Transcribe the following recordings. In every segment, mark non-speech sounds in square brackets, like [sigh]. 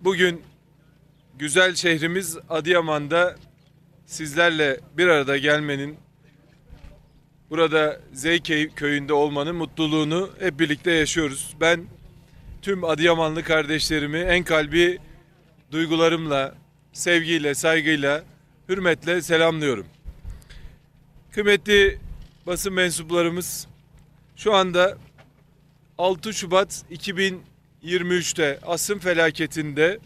Bugün güzel şehrimiz Adıyaman'da sizlerle bir arada gelmenin, burada Zeykey köyünde olmanın mutluluğunu hep birlikte yaşıyoruz. Ben tüm Adıyamanlı kardeşlerimi en kalbi duygularımla, sevgiyle, saygıyla, hürmetle selamlıyorum. Kıymetli basın mensuplarımız şu anda 6 Şubat 2023'te asım felaketinde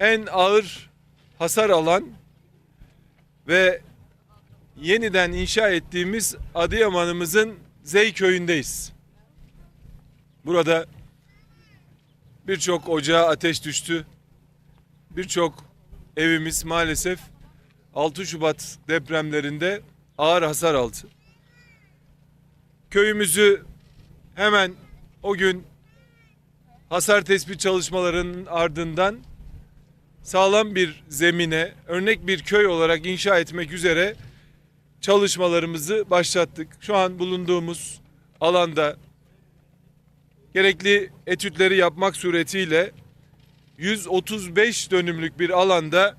en ağır hasar alan ve yeniden inşa ettiğimiz Adıyaman'ımızın Zey köyündeyiz. Burada birçok ocağa ateş düştü. Birçok evimiz maalesef 6 Şubat depremlerinde ağır hasar aldı. Köyümüzü hemen o gün hasar tespit çalışmalarının ardından sağlam bir zemine, örnek bir köy olarak inşa etmek üzere çalışmalarımızı başlattık. Şu an bulunduğumuz alanda gerekli etütleri yapmak suretiyle 135 dönümlük bir alanda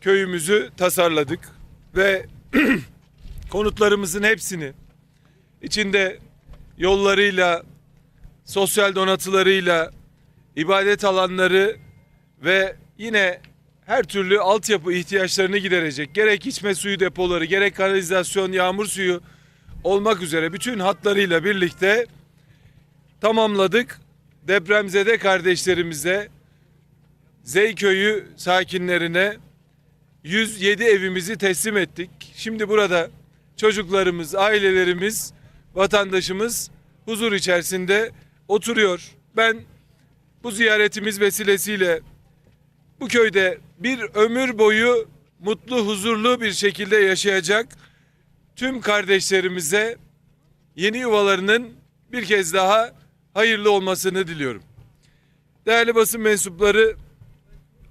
köyümüzü tasarladık ve [clears throat] konutlarımızın hepsini içinde yollarıyla, sosyal donatılarıyla, ibadet alanları ve yine her türlü altyapı ihtiyaçlarını giderecek gerek içme suyu depoları, gerek kanalizasyon, yağmur suyu olmak üzere bütün hatlarıyla birlikte tamamladık. Depremzede kardeşlerimize, Zeyköy'ü sakinlerine 107 evimizi teslim ettik. Şimdi burada çocuklarımız, ailelerimiz, vatandaşımız huzur içerisinde oturuyor. Ben bu ziyaretimiz vesilesiyle bu köyde bir ömür boyu mutlu, huzurlu bir şekilde yaşayacak tüm kardeşlerimize yeni yuvalarının bir kez daha hayırlı olmasını diliyorum. Değerli basın mensupları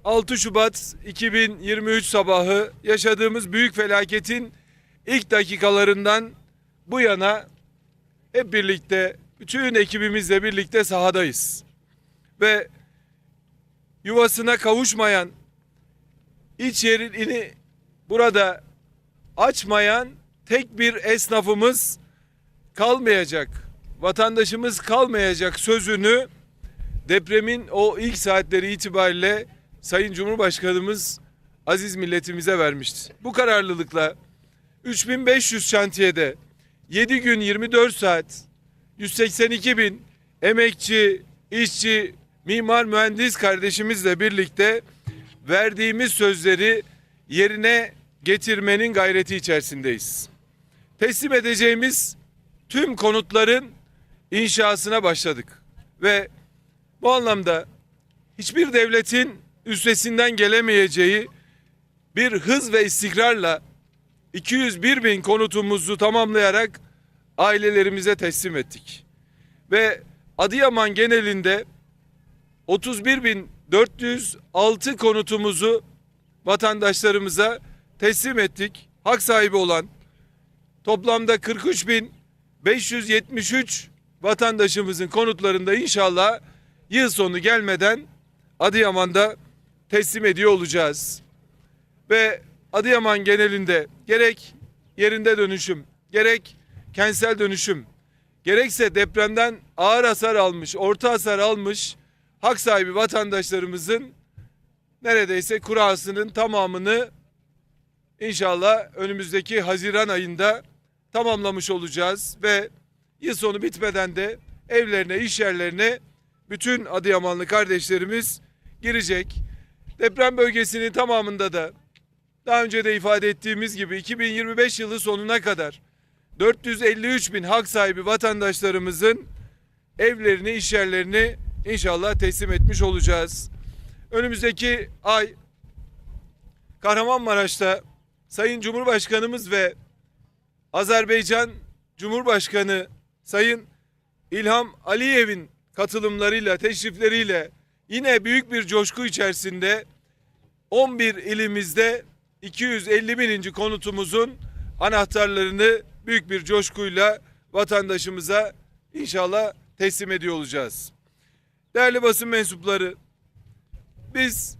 6 Şubat 2023 sabahı yaşadığımız büyük felaketin ilk dakikalarından bu yana hep birlikte bütün ekibimizle birlikte sahadayız. Ve yuvasına kavuşmayan iç yerini burada açmayan tek bir esnafımız kalmayacak. Vatandaşımız kalmayacak sözünü depremin o ilk saatleri itibariyle Sayın Cumhurbaşkanımız aziz milletimize vermişti. Bu kararlılıkla 3500 şantiyede 7 gün 24 saat 182 bin emekçi, işçi, mimar, mühendis kardeşimizle birlikte verdiğimiz sözleri yerine getirmenin gayreti içerisindeyiz. Teslim edeceğimiz tüm konutların inşasına başladık ve bu anlamda hiçbir devletin üstesinden gelemeyeceği bir hız ve istikrarla 201 bin konutumuzu tamamlayarak ailelerimize teslim ettik. Ve Adıyaman genelinde 31.406 konutumuzu vatandaşlarımıza teslim ettik. Hak sahibi olan toplamda 43.573 vatandaşımızın konutlarında inşallah yıl sonu gelmeden Adıyaman'da teslim ediyor olacağız. Ve Adıyaman genelinde gerek yerinde dönüşüm, gerek kentsel dönüşüm, gerekse depremden ağır hasar almış, orta hasar almış hak sahibi vatandaşlarımızın neredeyse kurasının tamamını inşallah önümüzdeki Haziran ayında tamamlamış olacağız ve yıl sonu bitmeden de evlerine, iş yerlerine bütün Adıyamanlı kardeşlerimiz girecek. Deprem bölgesinin tamamında da daha önce de ifade ettiğimiz gibi 2025 yılı sonuna kadar 453 bin hak sahibi vatandaşlarımızın evlerini, iş yerlerini inşallah teslim etmiş olacağız. Önümüzdeki ay Kahramanmaraş'ta Sayın Cumhurbaşkanımız ve Azerbaycan Cumhurbaşkanı Sayın İlham Aliyev'in katılımlarıyla, teşrifleriyle yine büyük bir coşku içerisinde 11 ilimizde 250 bininci konutumuzun anahtarlarını büyük bir coşkuyla vatandaşımıza inşallah teslim ediyor olacağız. Değerli basın mensupları, biz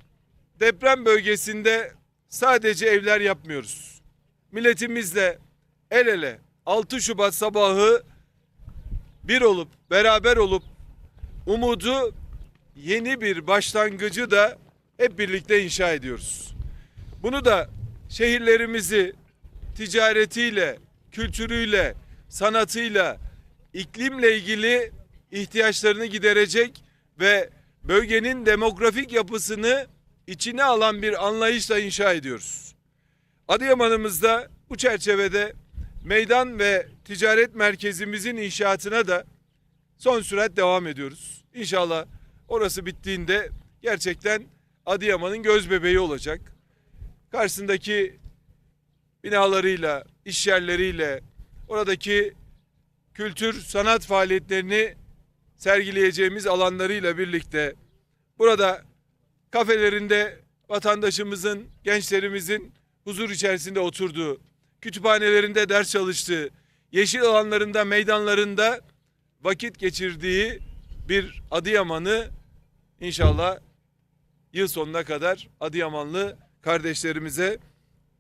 deprem bölgesinde sadece evler yapmıyoruz. Milletimizle el ele 6 Şubat sabahı bir olup beraber olup umudu yeni bir başlangıcı da hep birlikte inşa ediyoruz. Bunu da şehirlerimizi ticaretiyle, kültürüyle, sanatıyla, iklimle ilgili ihtiyaçlarını giderecek ve bölgenin demografik yapısını içine alan bir anlayışla inşa ediyoruz. Adıyaman'ımızda bu çerçevede meydan ve ticaret merkezimizin inşaatına da son sürat devam ediyoruz. İnşallah orası bittiğinde gerçekten Adıyaman'ın göz bebeği olacak. Karşısındaki binalarıyla, iş yerleriyle, oradaki kültür, sanat faaliyetlerini sergileyeceğimiz alanlarıyla birlikte burada kafelerinde vatandaşımızın, gençlerimizin huzur içerisinde oturduğu, kütüphanelerinde ders çalıştığı, yeşil alanlarında, meydanlarında vakit geçirdiği bir Adıyaman'ı inşallah yıl sonuna kadar Adıyamanlı kardeşlerimize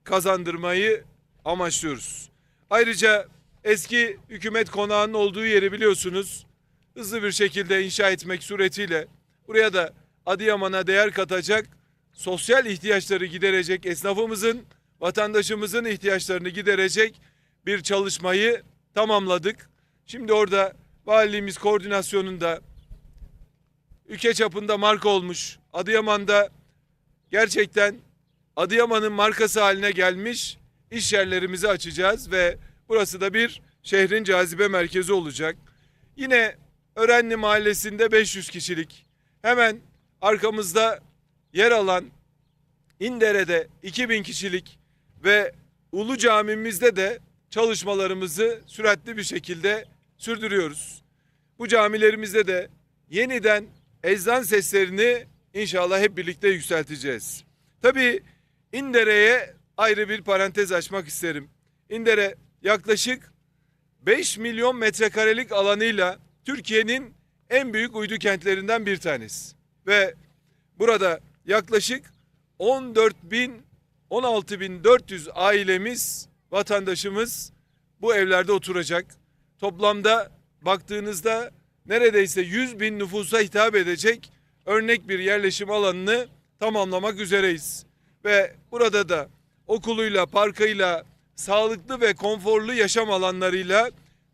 kazandırmayı amaçlıyoruz. Ayrıca eski hükümet konağının olduğu yeri biliyorsunuz. Hızlı bir şekilde inşa etmek suretiyle buraya da Adıyaman'a değer katacak, sosyal ihtiyaçları giderecek esnafımızın, vatandaşımızın ihtiyaçlarını giderecek bir çalışmayı tamamladık. Şimdi orada valiliğimiz koordinasyonunda ülke çapında marka olmuş. Adıyaman'da gerçekten Adıyaman'ın markası haline gelmiş iş yerlerimizi açacağız ve burası da bir şehrin cazibe merkezi olacak. Yine Örenli Mahallesi'nde 500 kişilik hemen arkamızda yer alan İndere'de 2000 kişilik ve Ulu Camimizde de çalışmalarımızı süratli bir şekilde sürdürüyoruz. Bu camilerimizde de yeniden ezan seslerini inşallah hep birlikte yükselteceğiz. Tabii İndere'ye ayrı bir parantez açmak isterim. İndere yaklaşık 5 milyon metrekarelik alanıyla Türkiye'nin en büyük uydu kentlerinden bir tanesi. Ve burada yaklaşık 14 bin 16 bin 400 ailemiz vatandaşımız bu evlerde oturacak. Toplamda baktığınızda neredeyse 100 bin nüfusa hitap edecek örnek bir yerleşim alanını tamamlamak üzereyiz. Ve burada da okuluyla, parkıyla, sağlıklı ve konforlu yaşam alanlarıyla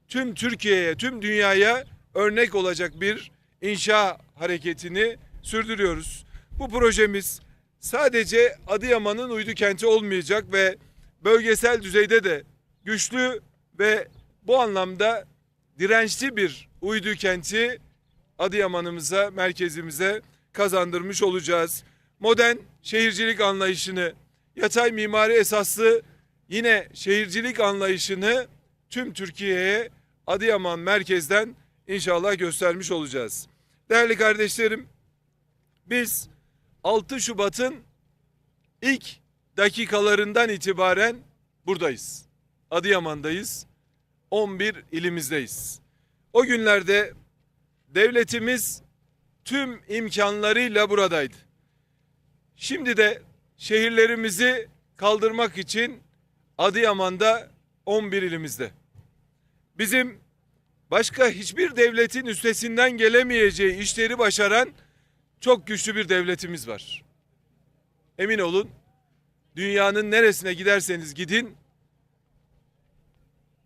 tüm Türkiye'ye, tüm dünyaya örnek olacak bir inşa hareketini sürdürüyoruz. Bu projemiz sadece Adıyaman'ın uydu kenti olmayacak ve bölgesel düzeyde de güçlü ve bu anlamda dirençli bir uydu kenti Adıyaman'ımıza, merkezimize kazandırmış olacağız. Modern şehircilik anlayışını, yatay mimari esaslı yine şehircilik anlayışını tüm Türkiye'ye Adıyaman merkezden inşallah göstermiş olacağız. Değerli kardeşlerim, biz 6 Şubat'ın ilk dakikalarından itibaren buradayız. Adıyaman'dayız. 11 ilimizdeyiz. O günlerde devletimiz tüm imkanlarıyla buradaydı. Şimdi de şehirlerimizi kaldırmak için Adıyaman'da 11 ilimizde. Bizim başka hiçbir devletin üstesinden gelemeyeceği işleri başaran çok güçlü bir devletimiz var. Emin olun dünyanın neresine giderseniz gidin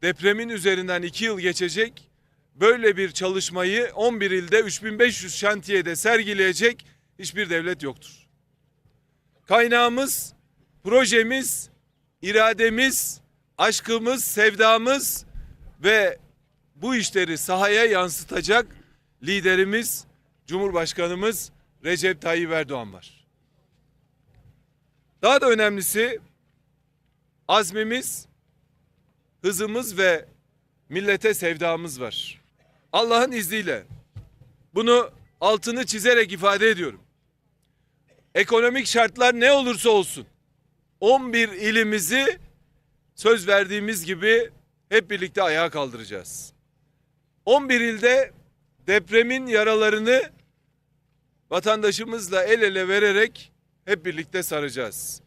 depremin üzerinden iki yıl geçecek böyle bir çalışmayı 11 ilde 3500 şantiyede sergileyecek hiçbir devlet yoktur. Kaynağımız, projemiz, irademiz, aşkımız, sevdamız ve bu işleri sahaya yansıtacak liderimiz Cumhurbaşkanımız Recep Tayyip Erdoğan var. Daha da önemlisi azmimiz, hızımız ve millete sevdamız var. Allah'ın izniyle bunu altını çizerek ifade ediyorum. Ekonomik şartlar ne olursa olsun 11 ilimizi söz verdiğimiz gibi hep birlikte ayağa kaldıracağız. 11 ilde depremin yaralarını vatandaşımızla el ele vererek hep birlikte saracağız.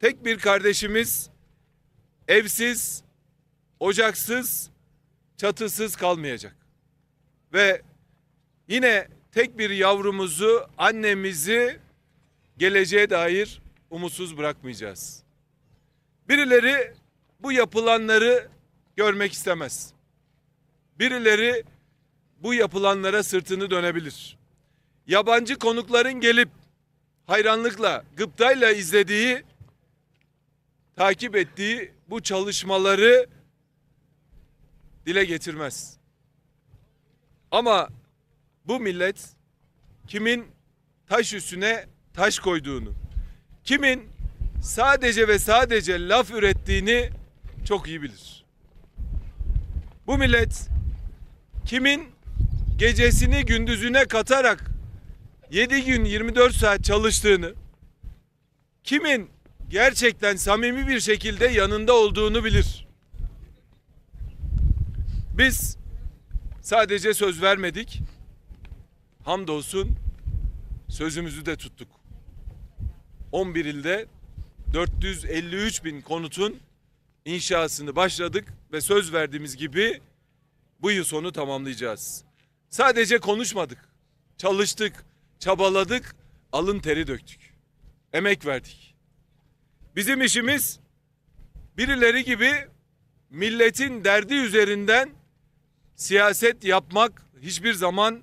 Tek bir kardeşimiz evsiz, ocaksız, çatısız kalmayacak. Ve yine tek bir yavrumuzu, annemizi geleceğe dair umutsuz bırakmayacağız. Birileri bu yapılanları görmek istemez. Birileri bu yapılanlara sırtını dönebilir. Yabancı konukların gelip hayranlıkla, gıptayla izlediği, takip ettiği bu çalışmaları dile getirmez. Ama bu millet kimin taş üstüne taş koyduğunu, kimin sadece ve sadece laf ürettiğini çok iyi bilir. Bu millet kimin gecesini gündüzüne katarak 7 gün 24 saat çalıştığını, kimin gerçekten samimi bir şekilde yanında olduğunu bilir. Biz sadece söz vermedik. Hamdolsun sözümüzü de tuttuk. 11 ilde 453 bin konutun inşasını başladık ve söz verdiğimiz gibi bu yıl sonu tamamlayacağız. Sadece konuşmadık. Çalıştık, çabaladık, alın teri döktük. Emek verdik. Bizim işimiz birileri gibi milletin derdi üzerinden siyaset yapmak hiçbir zaman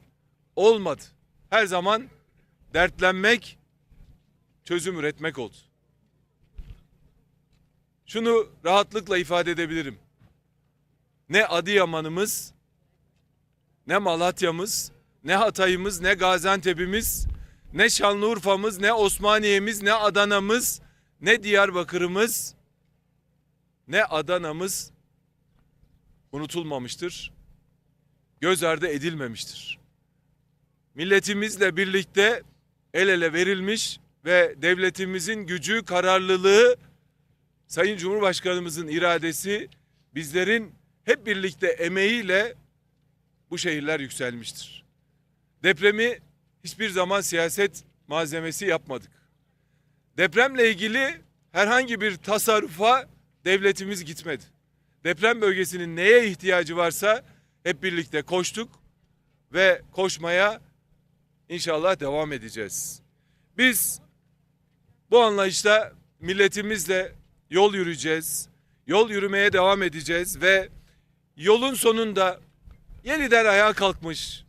olmadı. Her zaman dertlenmek, çözüm üretmek oldu. Şunu rahatlıkla ifade edebilirim. Ne Adıyaman'ımız, ne Malatya'mız, ne Hatay'ımız, ne Gaziantep'imiz, ne Şanlıurfa'mız, ne Osmaniye'miz, ne Adana'mız, ne Diyarbakır'ımız, ne Adana'mız unutulmamıştır. Göz ardı edilmemiştir. Milletimizle birlikte el ele verilmiş ve devletimizin gücü, kararlılığı, Sayın Cumhurbaşkanımızın iradesi, bizlerin hep birlikte emeğiyle bu şehirler yükselmiştir. Depremi hiçbir zaman siyaset malzemesi yapmadık. Depremle ilgili herhangi bir tasarrufa devletimiz gitmedi. Deprem bölgesinin neye ihtiyacı varsa hep birlikte koştuk ve koşmaya inşallah devam edeceğiz. Biz bu anlayışta milletimizle yol yürüyeceğiz. Yol yürümeye devam edeceğiz ve yolun sonunda yeniden ayağa kalkmış,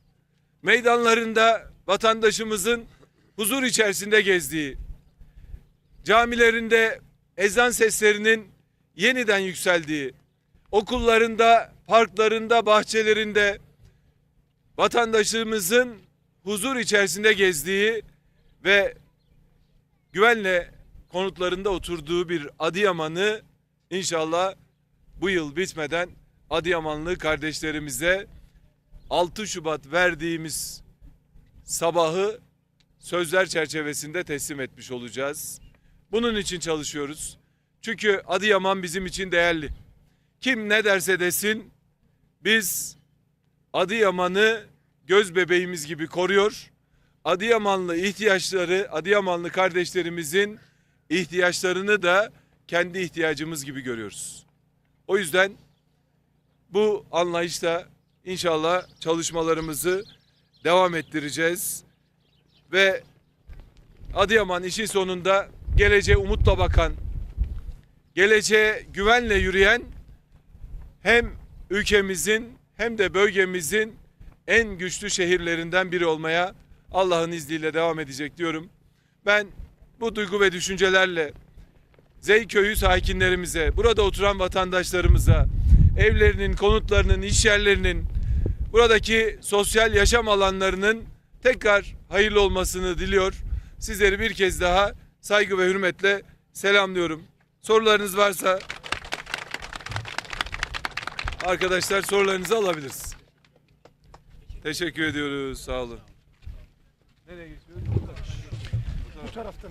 meydanlarında vatandaşımızın huzur içerisinde gezdiği, camilerinde ezan seslerinin yeniden yükseldiği, okullarında, parklarında, bahçelerinde vatandaşımızın huzur içerisinde gezdiği ve güvenle konutlarında oturduğu bir Adıyaman'ı inşallah bu yıl bitmeden Adıyamanlı kardeşlerimize 6 Şubat verdiğimiz sabahı sözler çerçevesinde teslim etmiş olacağız. Bunun için çalışıyoruz. Çünkü Adıyaman bizim için değerli. Kim ne derse desin biz Adıyaman'ı göz bebeğimiz gibi koruyor. Adıyamanlı ihtiyaçları, Adıyamanlı kardeşlerimizin ihtiyaçlarını da kendi ihtiyacımız gibi görüyoruz. O yüzden bu anlayışla inşallah çalışmalarımızı devam ettireceğiz. Ve Adıyaman işin sonunda geleceğe umutla bakan, geleceğe güvenle yürüyen hem ülkemizin hem de bölgemizin en güçlü şehirlerinden biri olmaya Allah'ın izniyle devam edecek diyorum. Ben bu duygu ve düşüncelerle Zeyköy'ü sakinlerimize, burada oturan vatandaşlarımıza, evlerinin, konutlarının, iş yerlerinin, buradaki sosyal yaşam alanlarının tekrar hayırlı olmasını diliyor. Sizleri bir kez daha saygı ve hürmetle selamlıyorum. Sorularınız varsa arkadaşlar sorularınızı alabiliriz. Teşekkür ediyoruz. Sağ olun. Nereye geçiyoruz? Bu taraftan.